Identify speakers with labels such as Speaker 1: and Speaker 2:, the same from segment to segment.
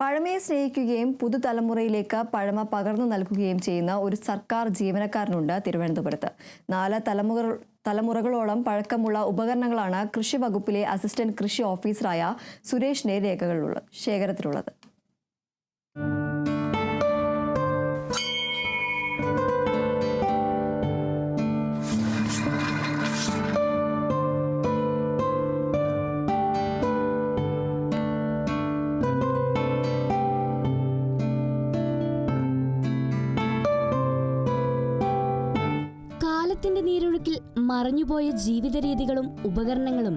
Speaker 1: പഴമയെ സ്നേഹിക്കുകയും പുതുതലമുറയിലേക്ക് പഴമ പകർന്നു നൽകുകയും ചെയ്യുന്ന ഒരു സർക്കാർ ജീവനക്കാരനുണ്ട് തിരുവനന്തപുരത്ത്. നാല് തലമുറ തലമുറകളോളം പഴക്കമുള്ള ഉപകരണങ്ങളാണ് കൃഷി വകുപ്പിലെ അസിസ്റ്റന്റ് കൃഷി ഓഫീസറായ സുരേഷിന്റെ രേഖകളിലുള്ളത് ശേഖരത്തിലുള്ളത്.
Speaker 2: കാലത്തിന്റെ നീരൊഴുക്കിൽ മറഞ്ഞുപോയ ജീവിത രീതികളും ഉപകരണങ്ങളും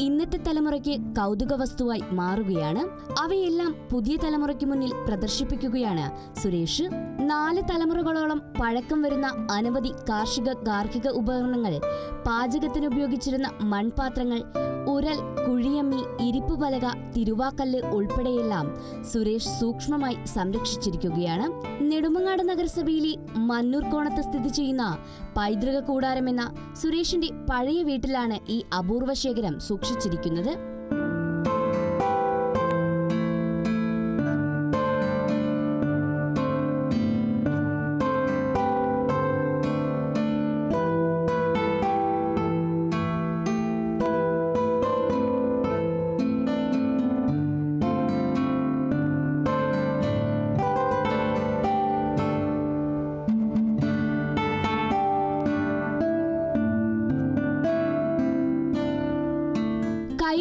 Speaker 2: ഇന്നത്തെ തലമുറയ്ക്ക് കൗതുക വസ്തുവായി മാറുകയാണ്. അവയെല്ലാം പുതിയ തലമുറയ്ക്ക് മുന്നിൽ പ്രദർശിപ്പിക്കുകയാണ് സുരേഷ്. നാല് തലമുറകളോളം പഴക്കം വരുന്ന അനവധി കാർഷിക ഗാർഹിക ഉപകരണങ്ങൾ പാചകത്തിന് ഉപയോഗിച്ചിരുന്ന മൺപാത്രങ്ങൾ ഉരൽ കുഴിയമ്മി ഇരിപ്പുപലക തിരുവാക്കല്ല് ഉൾപ്പെടെയെല്ലാം സുരേഷ് സൂക്ഷ്മമായി സംരക്ഷിച്ചിരിക്കുകയാണ്. നെടുമങ്ങാട് നഗരസഭയിലെ മന്നൂർക്കോണത്ത് സ്ഥിതി ചെയ്യുന്ന പൈതൃക കൂടാരമെന്ന സുരേഷിന്റെ പഴയ വീട്ടിലാണ് ഈ അപൂർവ ശേഖരം സൂക്ഷിച്ചിരിക്കുന്നത്.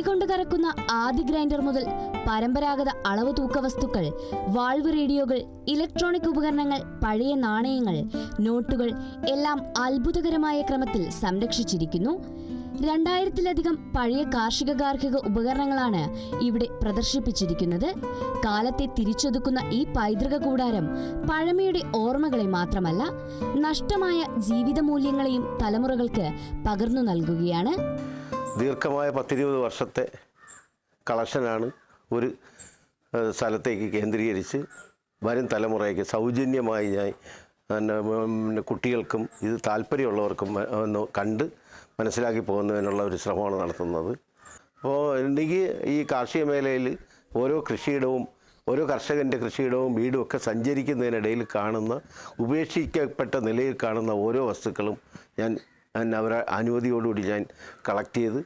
Speaker 2: കൈകൊണ്ട് കറക്കുന്ന ആദ്യ ഗ്രൈൻഡർ മുതൽ പരമ്പരാഗത അളവ് തൂക്ക വസ്തുക്കൾ വാൾവ് റേഡിയോകൾ ഇലക്ട്രോണിക് ഉപകരണങ്ങൾ പഴയ നാണയങ്ങൾ നോട്ടുകൾ എല്ലാം അത്ഭുതകരമായ ക്രമത്തിൽ സംരക്ഷിച്ചിരിക്കുന്നു. രണ്ടായിരത്തിലധികം പഴയ കാർഷിക ഗാർഹിക ഉപകരണങ്ങളാണ് ഇവിടെ പ്രദർശിപ്പിച്ചിരിക്കുന്നത്. കാലത്തെ തിരിച്ചൊതുക്കുന്ന ഈ പൈതൃക കൂടാരം പഴമയുടെ ഓർമ്മകളെ മാത്രമല്ല നഷ്ടമായ ജീവിത മൂല്യങ്ങളെയും തലമുറകൾക്ക് പകർന്നു നൽകുകയാണ്.
Speaker 3: ദീർഘമായ പത്തിരുപത് വർഷത്തെ കളക്ഷനാണ് ഒരു സ്ഥലത്തേക്ക് കേന്ദ്രീകരിച്ച് വരും തലമുറയ്ക്ക് സൗജന്യമായി ഞാൻ കുട്ടികൾക്കും ഇത് താല്പര്യമുള്ളവർക്കും ഒന്ന് കണ്ട് മനസ്സിലാക്കി പോകുന്നതിനുള്ള ഒരു ശ്രമമാണ് നടത്തുന്നത്. അപ്പോൾ എനിക്ക് ഈ കാർഷിക മേഖലയിൽ ഓരോ കൃഷിയിടവും ഓരോ കർഷകന്റെ കൃഷിയിടവും വീടും ഒക്കെ സഞ്ചരിക്കുന്നതിനിടയിൽ കാണുന്ന ഉപേക്ഷിക്കപ്പെട്ട നിലയിൽ കാണുന്ന ഓരോ വസ്തുക്കളും ഞാൻ പിന്നെ അവരെ അനുമതിയോടുകൂടി ഞാൻ കളക്ട് ചെയ്ത്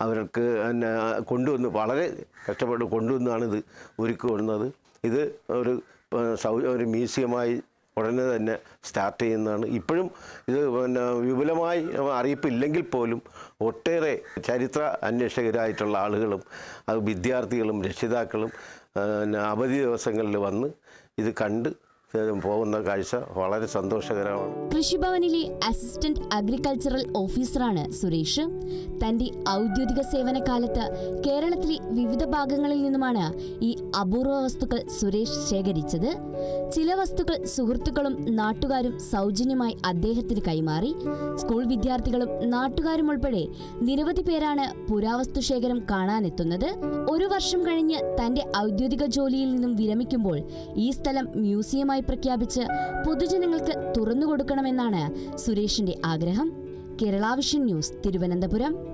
Speaker 3: അവർക്ക് എന്നെ കൊണ്ടുവന്ന് വളരെ കഷ്ടപ്പെട്ട് കൊണ്ടുവന്നാണ് ഇത് ഒരുക്കി കൊണ്ടുവന്നത് ഇത് ഒരു സൗ ഒരു മ്യൂസിയമായി ഉടനെ തന്നെ സ്റ്റാർട്ട് ചെയ്യുന്നതാണ്. ഇപ്പോഴും ഇത് പിന്നെ വിപുലമായി അറിയിപ്പില്ലെങ്കിൽ പോലും ഒട്ടേറെ ചരിത്ര അന്വേഷകരായിട്ടുള്ള ആളുകളും അത് വിദ്യാർത്ഥികളും രക്ഷിതാക്കളും അവധി ദിവസങ്ങളിൽ വന്ന് ഇത് കണ്ട് പോകുന്ന കാഴ്ച വളരെ സന്തോഷകരമാണ്.
Speaker 2: കൃഷിഭവനിലെ അസിസ്റ്റന്റ് അഗ്രികൾച്ചറൽ ഓഫീസറാണ് സുരേഷ്. തന്റെ ഔദ്യോഗിക സേവന കാലത്ത് കേരളത്തിലെ വിവിധ ഭാഗങ്ങളിൽ നിന്നുമാണ് ഈ അപൂർവ വസ്തുക്കൾ സുരേഷ് ശേഖരിച്ചത്. ചില വസ്തുക്കൾ സുഹൃത്തുക്കളും നാട്ടുകാരും സൗജന്യമായി അദ്ദേഹത്തിന് കൈമാറി. സ്കൂൾ വിദ്യാർത്ഥികളും നാട്ടുകാരും ഉൾപ്പെടെ നിരവധി പേരാണ് പുരാവസ്തു ശേഖരം കാണാനെത്തുന്നത്. ഒരു വർഷം കഴിഞ്ഞ് തന്റെ ഔദ്യോഗിക ജോലിയിൽ നിന്നും വിരമിക്കുമ്പോൾ ഈ സ്ഥലം മ്യൂസിയമായി പ്രഖ്യാപിച്ച് പൊതുജനങ്ങൾക്ക് തുറന്നുകൊടുക്കണമെന്നാണ് സുരേഷിന്റെ ആഗ്രഹം. കേരളാവിഷൻ ന്യൂസ് തിരുവനന്തപുരം.